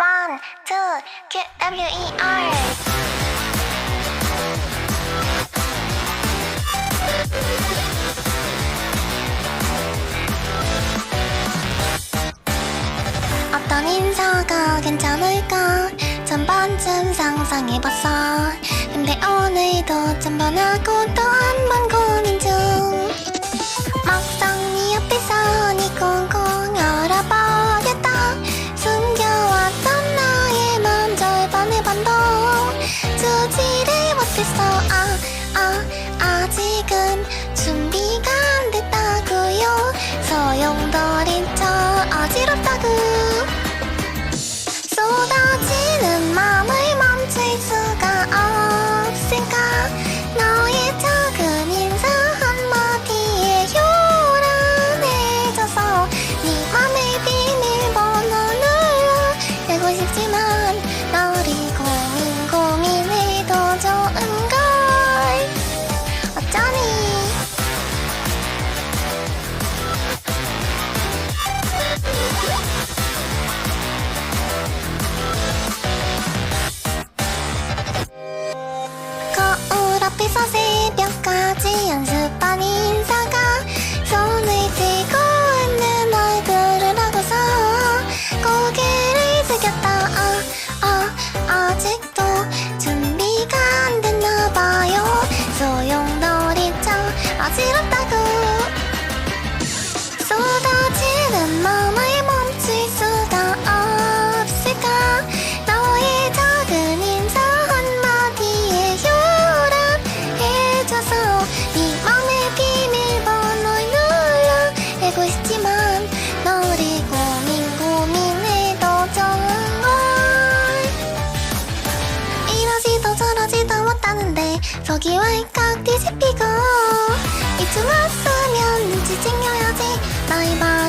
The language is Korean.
One, two, Q, W, E, R. 어떤 인사가 괜찮을까? 전 번쯤 상상해봤어. 근데 오늘도 전번하고 또 fifty miles. 여기 왈칵 뒤집히고. 이쯤 왔으면 눈치 챙겨야지 나이 봐